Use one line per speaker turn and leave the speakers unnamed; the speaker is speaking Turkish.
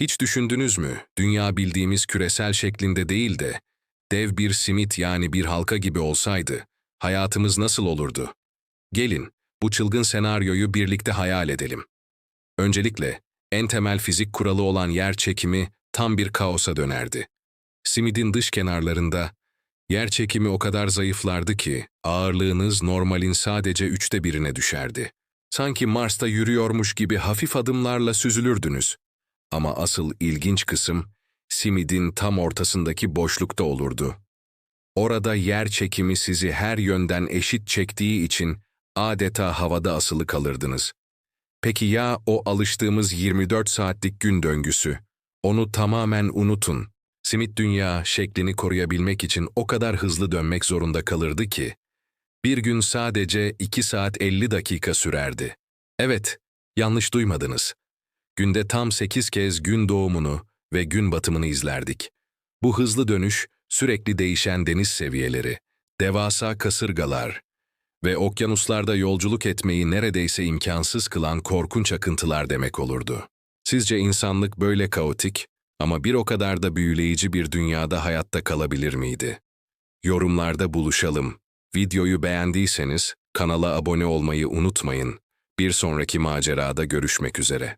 Hiç düşündünüz mü? Dünya bildiğimiz küresel şeklinde değil de dev bir simit yani bir halka gibi olsaydı hayatımız nasıl olurdu? Gelin bu çılgın senaryoyu birlikte hayal edelim. Öncelikle en temel fizik kuralı olan yer çekimi tam bir kaosa dönerdi. Simidin dış kenarlarında yer çekimi o kadar zayıflardı ki ağırlığınız normalin sadece üçte birine düşerdi. Sanki Mars'ta yürüyormuş gibi hafif adımlarla süzülürdünüz. Ama asıl ilginç kısım simidin tam ortasındaki boşlukta olurdu. Orada yer çekimi sizi her yönden eşit çektiği için adeta havada asılı kalırdınız. Peki ya o alıştığımız 24 saatlik gün döngüsü? Onu tamamen unutun. Simit dünya şeklini koruyabilmek için o kadar hızlı dönmek zorunda kalırdı ki, bir gün sadece 2 saat 50 dakika sürerdi. Evet, yanlış duymadınız. Günde tam 8 kez gün doğumunu ve gün batımını izlerdik. Bu hızlı dönüş, sürekli değişen deniz seviyeleri, devasa kasırgalar ve okyanuslarda yolculuk etmeyi neredeyse imkansız kılan korkunç akıntılar demek olurdu. Sizce insanlık böyle kaotik ama bir o kadar da büyüleyici bir dünyada hayatta kalabilir miydi? Yorumlarda buluşalım. Videoyu beğendiyseniz kanala abone olmayı unutmayın. Bir sonraki macerada görüşmek üzere.